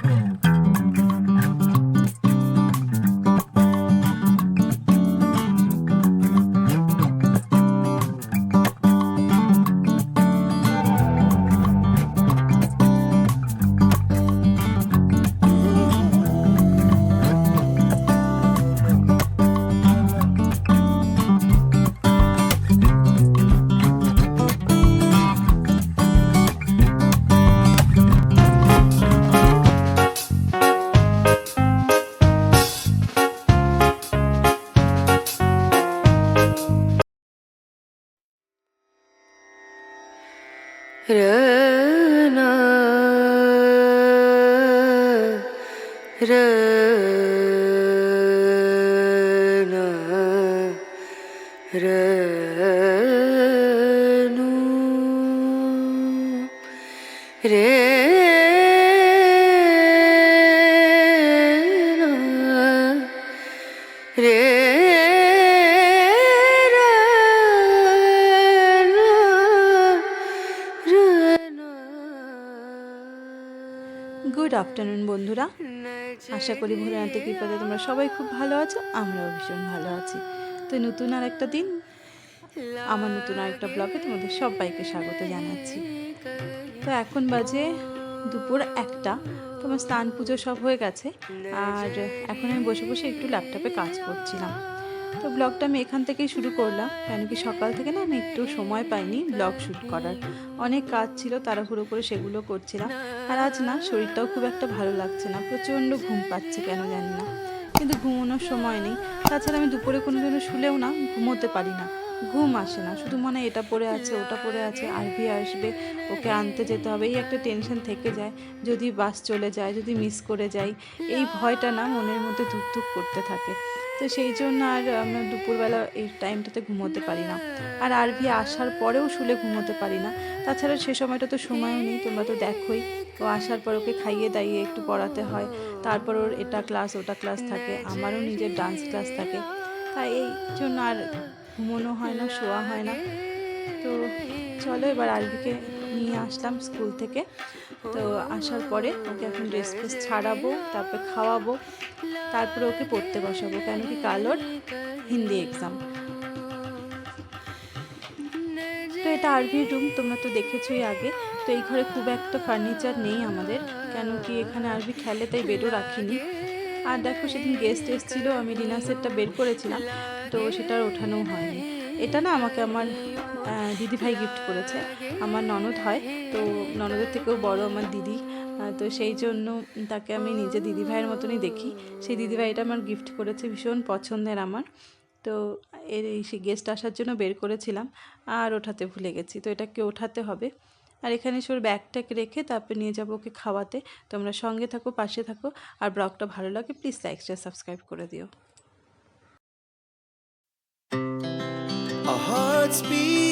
Mm. Yeah. বন্ধুরা, আশা করি ভোলেনাথের কৃপাতে তোমরা সবাই খুব ভালো আছো, আমরাও ভীষণ ভালো আছি। তো নতুন আর একটা দিন, আমার নতুন আরেকটা ব্লগে তোমাদের সবাইকে স্বাগত জানাচ্ছি। তো এখন বাজে দুপুর একটা, তোমার স্নান পুজো সব হয়ে গেছে, আর এখন আমি বসে বসে একটু ল্যাপটপে কাজ করছিলাম। তো ব্লগটা আমি এখান থেকেই শুরু করলাম। কেন কি সকাল থেকে না আমি একটু সময় পাইনি ব্লগ শ্যুট করার। অনেক কাজ ছিল, তাড়াহুড়ো করে সেগুলো করছিলাম। আর আজ না, শরীরটাও খুব একটা ভালো লাগছে না। প্রচণ্ড ঘুম পাচ্ছে, কেন জানি না। কিন্তু ঘুমানোর সময় নেই। তাছাড়া আমি দুপুরে কোনো দিনও শুলেও না ঘুমোতে পারি না। ঘুম আসে না। শুধু মনে এটা পড়ে আছে, ওটা পড়ে আছে আরভি আসবে, ওকে আনতে যেতে হবে। এই একটা টেনশন থেকে যায়। যদি বাস চলে যায়, যদি মিস করে যাই এই ভয়টা না মনের মধ্যে ধুক করতে থাকে। তো সেই জন্য আর আমরা দুপুরবেলা এই টাইমটাতে ঘুমোতে পারি না। আর আরভি আসার পরেও শুলে ঘুমোতে পারি না। তাছাড়া সে সময়টা তো সময়ও নেই, তোমরা তো দেখোই। ও আসার পর ওকে খাইয়ে দাইয়ে একটু পড়াতে হয়। তারপর ওর এটা ক্লাস ওটা ক্লাস থাকে, আমারও নিজের ডান্স ক্লাস থাকে। তাই এই জন্য আর ঘুমোনো হয় না, শোয়া হয় না। তো চলো এবার আরবিকে নিয়ে আসলাম স্কুল থেকে। তো আসার পরে ওকে এখন ড্রেস ফ্রেস ছাড়াবো, তারপরে খাওয়াবো, তারপরে ওকে পড়তে বসাবো, কেন কি কাল ওর হিন্দি এক্সাম তো এটা আরভির রুম তোমরা তো দেখেছোই আগে। তো এই ঘরে খুব একটা ফার্নিচার নেই আমাদের, কেন কি এখানে আরভি খেলে তাই বেডও রাখিনি। আর দেখো সেদিন গেস্ট এসেছিল, আমি ডিনার সেটটা বের করেছিলাম, তো সেটা ওঠানো হয়নি। এটা না আমাকে আমার দিদিভাই গিফট করেছে। আমার ননদ হয়, তো ননদের থেকেও বড় আমার দিদি। তো সেই জন্য তাকে আমি নিজে দিদিভাইয়ের মতনই দেখি। সেই দিদিভাইটা আমার গিফট করেছে, ভীষণ পছন্দের আমার। তো এর এই গেস্ট আসার জন্য বের করেছিলাম, আর ওঠাতে ভুলে গেছি। তো এটাকে ওঠাতে হবে। আর এখানে সে ওর ব্যাগটাকে রেখে তারপর নিয়ে যাব ওকে খাওয়াতে। তোমরা সঙ্গে থাকো, পাশে থাকো। আর ব্লগটা ভালো লাগে প্লিজ লাইক শেয়ার সাবস্ক্রাইব করে দিও। Our hearts beat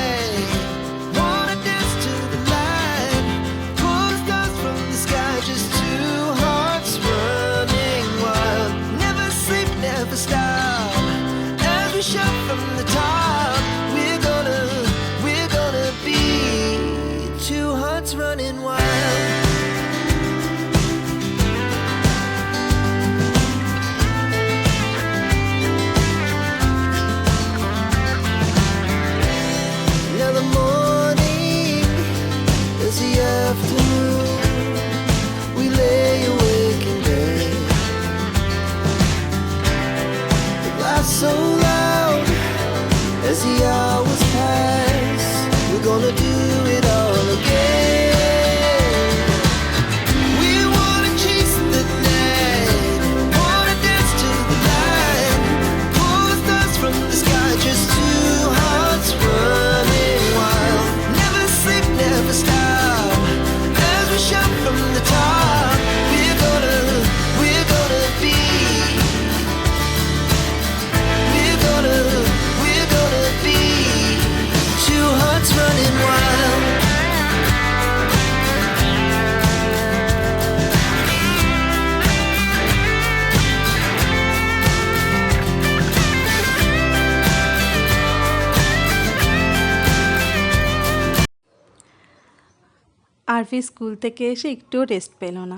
Arvi school থেকে এসে একটুও রেস্ট পেল না।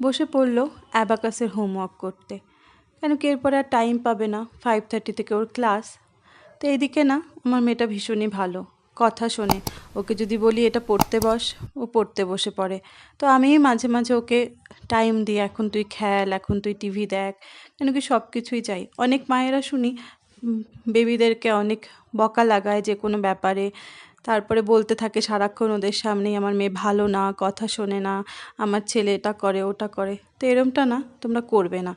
বসে পড়ল অ্যাবাকাসের হোমওয়ার্ক করতে। কেন কি এরপর আর টাইম পাবে না ফাইভ থার্টি থেকে ওর ক্লাস তো এইদিকে না, আমার মেয়েটা ভীষণই ভালো। কথা শোনে। ওকে যদি বলি, এটা পড়তে বস। ও পড়তে বসে পড়ে। তো আমিই মাঝে মাঝে ওকে টাইম দিই এখন তুই খেল, এখন তুই টিভি দেখ। কেন কি সব কিছুই চাই। অনেক মায়েরা শুনি বেবিদেরকে অনেক বকা লাগায় যে কোনো ব্যাপারে। তারপরে বলতে থাকে সারাক্ষণ ওদের সামনেই, আমার মেয়ে ভালো না, কথা শোনে না, আমার ছেলে এটা করে, ওটা করে। তো এরমটা না, তোমরা করবে না।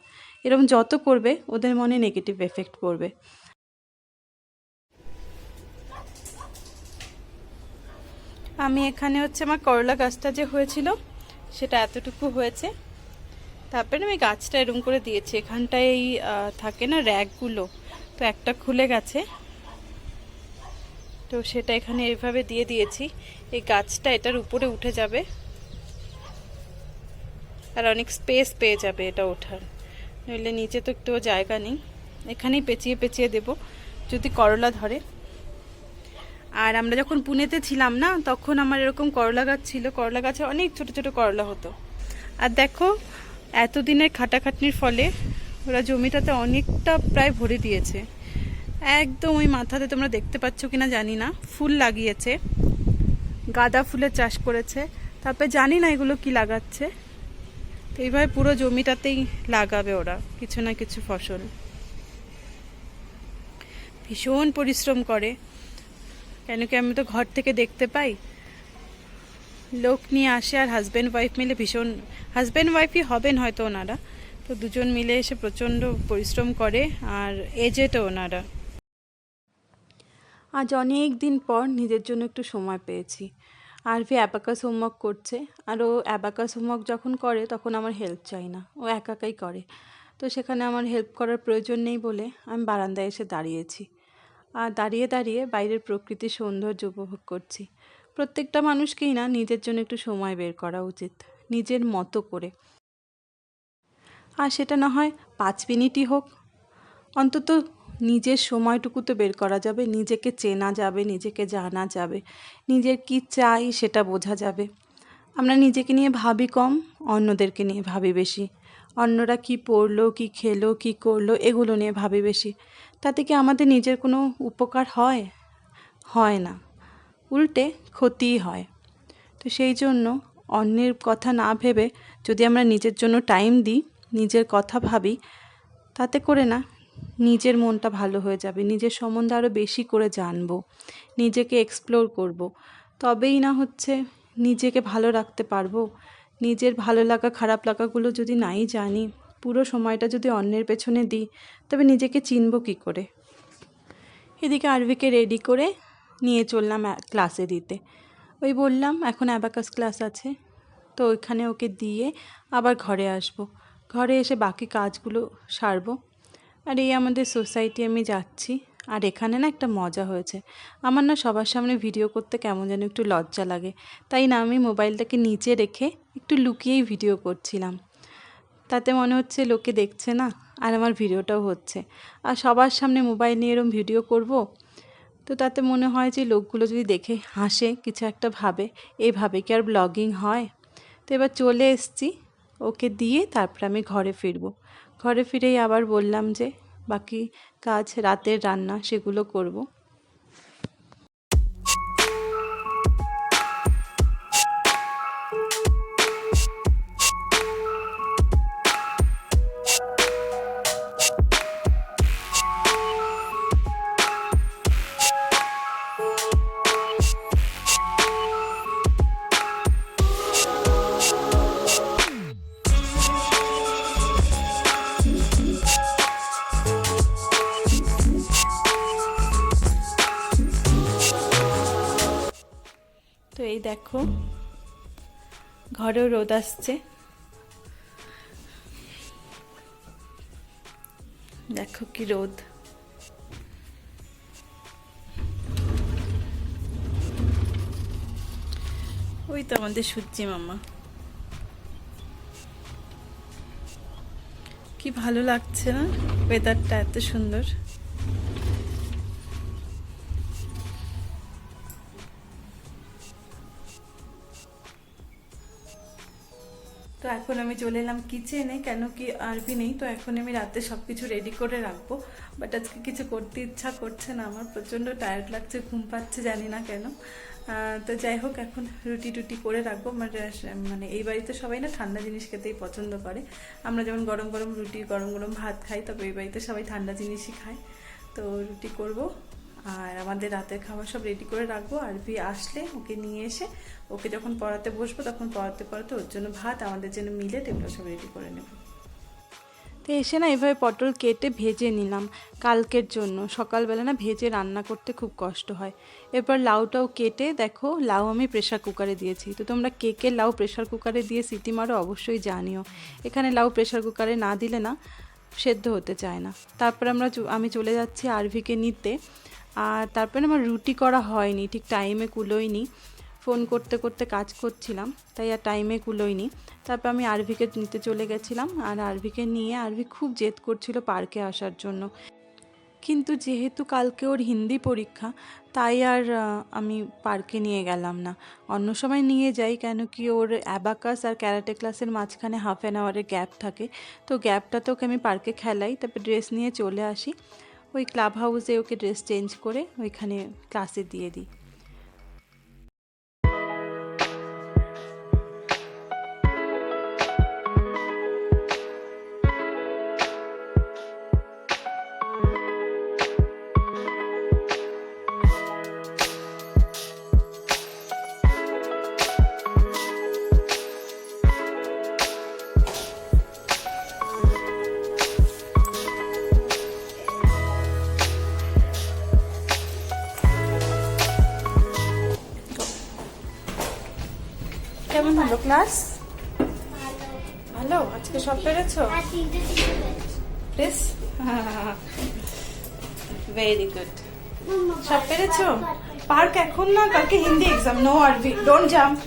এরম যত করবে, ওদের মনে নেগেটিভ এফেক্ট পড়বে। আমি এখানে হচ্ছে আমার করলা গাছটা যে হয়েছিল, সেটা এতটুকু হয়েছে। তারপরে আমি গাছটা এরম করে দিয়েছি। এখানটায় থাকে না র্যাকগুলো, তো একটা খুলে গেছে। তো সেটা এখানে এইভাবে দিয়ে দিয়েছি। এই গাছটা এটার উপরে উঠে যাবে। আর অনেক স্পেস পেয়ে যাবে এটা ওঠার। নইলে নিচে তো একটুও জায়গা নেই। এখানেই পেঁচিয়ে পেঁচিয়ে দেব, যদি করলা ধরে। আর আমরা যখন পুনেতে ছিলাম না, তখন আমার এরকম করলা গাছ ছিল। করলা গাছে অনেক ছোট ছোট করলা হতো। আর দেখো, এতদিনের খাটাখাটনির ফলে ওরা জমিটাতে অনেকটা প্রায় ভরে দিয়েছে। একদম ওই মাথাতে তোমরা দেখতে পাচ্ছ কিনা জানি না। ফুল লাগিয়েছে। গাঁদা ফুলের চাষ করেছে। তারপরে জানি না এগুলো কি লাগাচ্ছে। তো এইভাবে পুরো জমিটাতেই লাগাবে ওরা, কিছু না কিছু ফসল। ভীষণ পরিশ্রম করে। কেন কি আমি তো ঘর থেকে দেখতে পাই। লোক নিয়ে আসে আর হাজব্যান্ড ওয়াইফ মিলে ভীষণ হাজব্যান্ড ওয়াইফই হবেন হয়তো ওনারা। তো দুজন মিলে এসে প্রচণ্ড পরিশ্রম করে আর এজেটও ওনারা। আজ অনেক দিন পর নিজের জন্য একটু সময় পেয়েছি। আরভি অ্যাবাকাস হোমওয়ার্ক করছে, আর ও অ্যাবাকাস হোমওয়ার্ক যখন করে তখন আমার হেল্প চাই না, ও একাকাই করে। তো সেখানে আমার হেল্প করার প্রয়োজন নেই বলে আমি বারান্দায় এসে দাঁড়িয়েছি। আর দাঁড়িয়ে দাঁড়িয়ে বাইরের প্রকৃতির সৌন্দর্য উপভোগ করছি। প্রত্যেকটা মানুষকেই না নিজের জন্য একটু সময় বের করা উচিত, নিজের মতো করে। আর সেটা না হয় পাঁচ মিনিটই হোক, অন্তত নিজের সময়টুকু তো বের করা যাবে, নিজেকে চেনা যাবে, নিজেকে জানা যাবে, নিজের কি চাই সেটা বোঝা যাবে। আমরা নিজেকে নিয়ে ভাবি কম, অন্যদেরকে নিয়ে ভাবি বেশি। অন্যরা কি পড়ল, কি খেলো, কি করল, এগুলো নিয়ে ভাবি বেশি। তাতে কি আমাদের নিজের কোনো উপকার হয়? হয় না। উল্টে ক্ষতিই হয়। তো সেই জন্য অন্যের কথা না ভেবে যদি আমরা নিজের জন্য টাইম দিই, নিজের কথা ভাবি, তাতে করে না নিজের মনটা ভালো হয়ে যাবে, নিজের সম্বন্ধে আরও বেশি করে জানব, নিজেকে এক্সপ্লোর করব। তবেই না হচ্ছে নিজেকে ভালো রাখতে পারব। নিজের ভালো লাগা, খারাপ লাগাগুলো যদি নাই জানি, পুরো সময়টা যদি অন্যের পেছনে দিই, তবে নিজেকে চিনবো কী করে? এদিকে আরভিকে রেডি করে নিয়ে চললাম ক্লাসে দিতে। ওই বললাম, এখন অ্যাবাকাস ক্লাস আছে, তো ওইখানে ওকে দিয়ে আবার ঘরে আসব। ঘরে এসে বাকি কাজগুলো সারবো। আর এই আমাদের সোসাইটি আমি যাচ্ছি। আর এখানে না একটা মজা হয়েছে। আমার না সবার সামনে ভিডিও করতে কেমন যেন একটু লজ্জা লাগে। তাই না আমি মোবাইলটাকে নিচে রেখে একটু লুকিয়েই ভিডিও করছিলাম। তাতে মনে হচ্ছে লোকে দেখছে না আর আমার ভিডিওটাও হচ্ছে। আর সবার সামনে মোবাইল নিয়ে এরম ভিডিও করব? তো তাতে মনে হয় যে লোকগুলো যদি দেখে হাসে, কিছু একটা ভাবে, এভাবে কি আর ব্লগিং হয়? তো এবার চলে এসছি। ওকে দিয়ে তারপর আমি ঘরে ফিরব। ঘরে ফিরেই আবার বললাম যে, বাকি কাজ রাতের রান্না সেগুলো করব। দেখো। ঘরেও রোদ আসছে। দেখো কি রোদ। ওই তো আমাদের সূর্যি মামা। কি ভালো লাগছে না? ওয়েদারটা এত সুন্দর। এখন আমি চলে এলাম কিচেনে কেন কি আরবি নেই, তো এখন আমি রাতে সব কিছু রেডি করে রাখব। বাট আজকে কিছু করতে ইচ্ছা করছে না, আমার প্রচণ্ড টায়ার্ড লাগছে, ঘুম পাচ্ছে জানি না কেন। তো যাই হোক, এখন রুটি টুটি করে রাখব। মানে এই বাড়িতে সবাই না ঠান্ডা জিনিস খেতেই পছন্দ করে। আমরা যেমন গরম গরম রুটি, গরম গরম ভাত খাই, তবে এই বাড়িতে সবাই ঠান্ডা জিনিসই খায়। তো রুটি করব। আর আমাদের রাতের খাবার সব রেডি করে রাখব। আরবি আসলে ওকে নিয়ে এসে ওকে যখন পড়াতে বসবো, তখন পড়াতে পড়াতে ওর জন্য ভাত, আমাদের জন্য মিলে এগুলো সব রেডি করে নেব। তো এসে না এভাবে পটল কেটে ভেজে নিলাম কালকের জন্য। সকালবেলা না ভেজে রান্না করতে খুব কষ্ট হয়। এরপর লাউটাও কেটে দেখো, লাউ আমি প্রেশার কুকারে দিয়েছি। তো তোমরা কে কে লাউ প্রেশার কুকারে দিয়ে সিটি মারো অবশ্যই জানিও। এখানে লাউ প্রেশার কুকারে না দিলে না সেদ্ধ হতে চায় না। তারপর আমরা আমি চলে যাচ্ছি আরভিকে নিতে। আর তারপরে আমার রুটি করা হয়নি, ঠিক টাইমে কুলোয়নি। ফোন করতে করতে কাজ করছিলাম, তাই আর টাইমে কুলোয়নি। তারপর আমি আরভিকে নিতে চলে গেছিলাম আর আরভিকে নিয়ে আরভি খুব জেদ করছিল পার্কে আসার জন্য। কিন্তু যেহেতু কালকে ওর হিন্দি পরীক্ষা, তাই আর আমি পার্কে নিয়ে গেলাম না। অন্য সময় নিয়ে যাই, কেন কি ওর অ্যাবাকাস আর ক্যারাটে ক্লাসের মাঝখানে হাফ অ্যান আওয়ারের গ্যাপ থাকে। তো গ্যাপটাতে ওকে আমি পার্কে খেলাই, তারপর ড্রেস নিয়ে চলে আসি। ওই ক্লাব হাউসে ওকে ড্রেস চেঞ্জ করে ওইখানে ক্লাসে দিয়ে দিই। কেমন হলো ক্লাস ভালো। আজকে সব পেরেছ? প্লিজ ভেরি গুড সব পেরেছ? পার্ক এখন না? কালকে Hindi exam no Arvi don't jump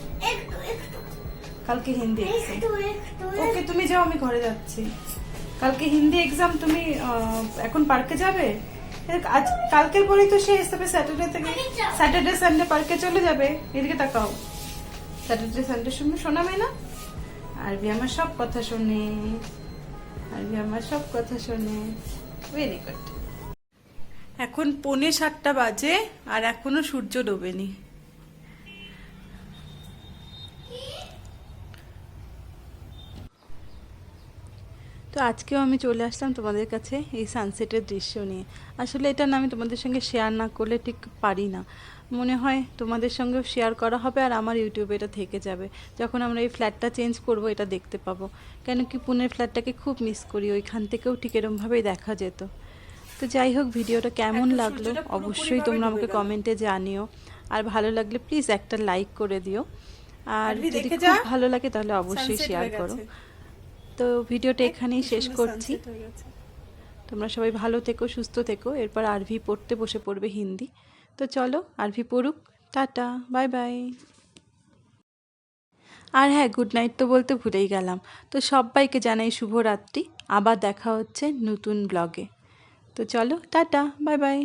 কালকে হিন্দি এক্সাম ওকে তুমি যাও আমি ঘরে যাচ্ছি। কালকে হিন্দি এক্সাম তুমি এখন পার্কে যাবে? আজ কালকের পরেই তো শেষ তবে স্যাটারডে থেকে। স্যাটারডে সানডে পার্কে চলে যাবে। এদিকে তাকাও। স্যাটারডে সানডে শুনে শোনাবে না। আরবি আমার সব কথা শোনে। আরবি আমার সব কথা শোনে। ভেরি গুড এখন পৌনে সাতটা বাজে আর এখনও সূর্য ডোবেনি। তো আজকেও আমি চলে আসলাম তোমাদের কাছে এই সানসেটের দৃশ্য নিয়ে। আসলে এটা না আমি তোমাদের সঙ্গে শেয়ার না করলে ঠিক পারি না। মনে হয় তোমাদের সঙ্গেও শেয়ার করা হবে আর আমার ইউটিউবে এটা থেকে যাবে। যখন আমরা এই ফ্ল্যাটটা চেঞ্জ করব এটা দেখতে পাবো। কেন কি পুনের ফ্ল্যাটটাকে খুব মিস করি ওইখান থেকেও ঠিক এরমভাবেই দেখা যেত। তো যাই হোক ভিডিওটা কেমন লাগল অবশ্যই তোমরা আমাকে কমেন্টে জানিও। আর ভালো লাগলে প্লিজ একটা লাইক করে দিও। আর যদি খুব ভালো লাগে তাহলে অবশ্যই শেয়ার করো। তো ভিডিওটা এখানেই শেষ করছি। তোমরা সবাই ভালো থেকো সুস্থ থেকো। এরপর আরভি পড়তে বসে পড়বে হিন্দি। তো চলো আর ভি পড়ুক। Tata, bye bye. আর হ্যাঁ গুড নাইট তো বলতে ভুলেই গেলাম। তো সবাইকে জানাই শুভরাত্রি। আবার দেখা হচ্ছে নতুন ব্লগে তো চলো, টাটা, বাই বাই।